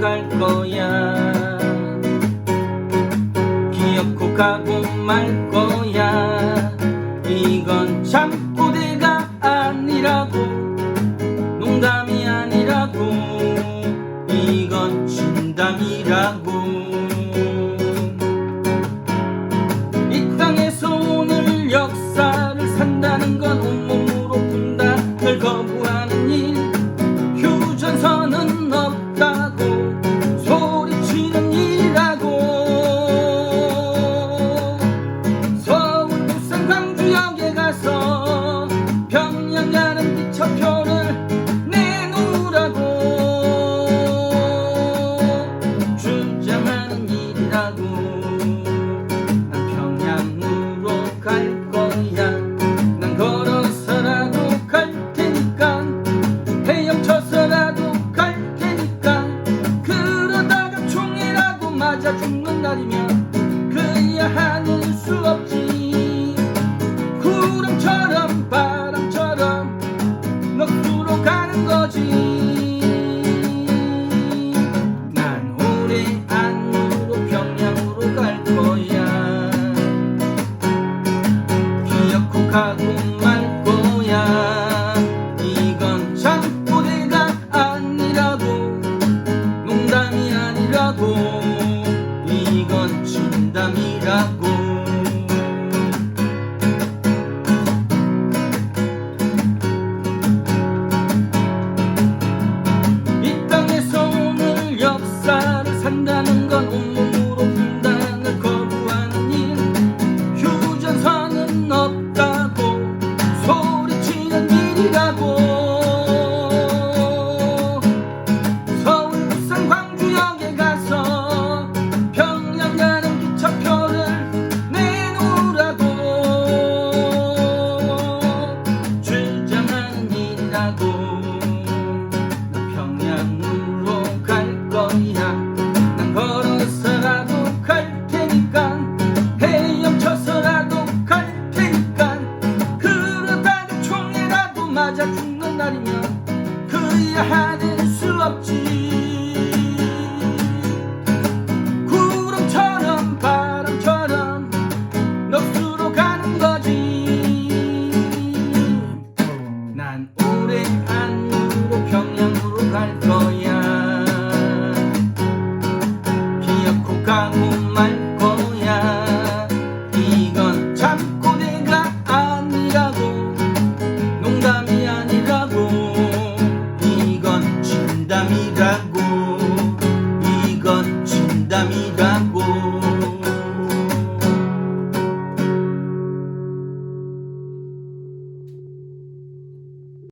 갈 거야. 기어코 가고 말 거야. 이건 참고대가 아니라고 농담이 아니라고. 이건 진담이라고. 이 땅에서 오늘 역사를 산다는 건 온몸으로 푼다. 널 거부하 난 오래 안으로 평양으로 갈 거야. 귀엽고 가구만. 말이야 하는 수 없지. 구름처럼 바람처럼 녹수로 가는 거지. 난 오랜 안으로 평양으로 갈 거야. 依然。